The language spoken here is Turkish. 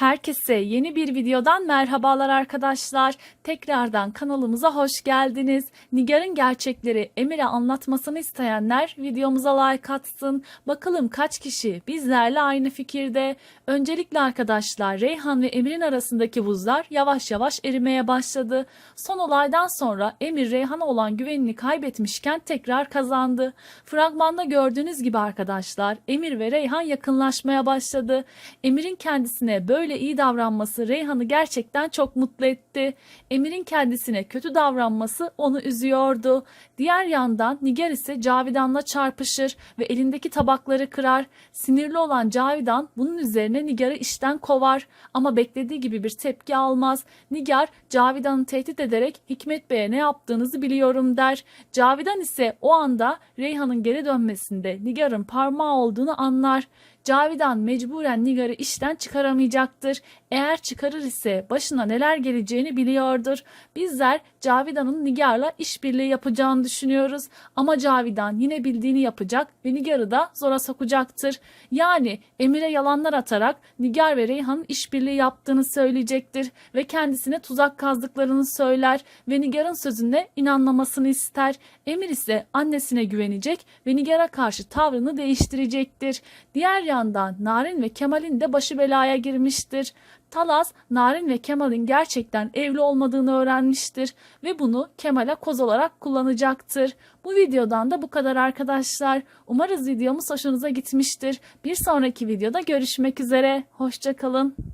Herkese yeni bir videodan merhabalar arkadaşlar. Tekrardan kanalımıza hoş geldiniz. Nigar'ın gerçekleri Emir'e anlatmasını isteyenler videomuza like atsın. Bakalım kaç kişi bizlerle aynı fikirde. Öncelikle arkadaşlar Reyhan ve Emir'in arasındaki buzlar yavaş yavaş erimeye başladı. Son olaydan sonra Emir Reyhan'a olan güvenini kaybetmişken tekrar kazandı. Fragmanda gördüğünüz gibi arkadaşlar Emir ve Reyhan yakınlaşmaya başladı. Emir'in kendisine böyle iyi davranması Reyhan'ı gerçekten çok mutlu etti. Emir'in kendisine kötü davranması onu üzüyordu. Diğer yandan Nigar ise Cavidan'la çarpışır ve elindeki tabakları kırar. Sinirli olan Cavidan bunun üzerine Nigar'ı işten kovar ama beklediği gibi bir tepki almaz. Nigar Cavidan'ı tehdit ederek Hikmet Bey'e ne yaptığınızı biliyorum der. Cavidan ise o anda Reyhan'ın geri dönmesinde Nigar'ın parmağı olduğunu anlar. Cavidan mecburen Nigar'ı işten çıkaramayacaktır. Eğer çıkarır ise başına neler geleceğini biliyordur. Bizler Cavidan'ın Nigar'la işbirliği yapacağını düşünüyoruz. Ama Cavidan yine bildiğini yapacak ve Nigar'ı da zora sokacaktır. Yani Emir'e yalanlar atarak Nigar ve Reyhan'ın işbirliği yaptığını söyleyecektir ve kendisine tuzak kazdıklarını söyler ve Nigar'ın sözüne inanmamasını ister. Emir ise annesine güvenecek ve Nigar'a karşı tavrını değiştirecektir. Diğer yandan Narin ve Kemal'in de başı belaya girmiştir. Talas, Narin ve Kemal'in gerçekten evli olmadığını öğrenmiştir ve bunu Kemal'e koz olarak kullanacaktır. Bu videodan da bu kadar arkadaşlar. Umarız videomuz hoşunuza gitmiştir. Bir sonraki videoda görüşmek üzere. Hoşçakalın.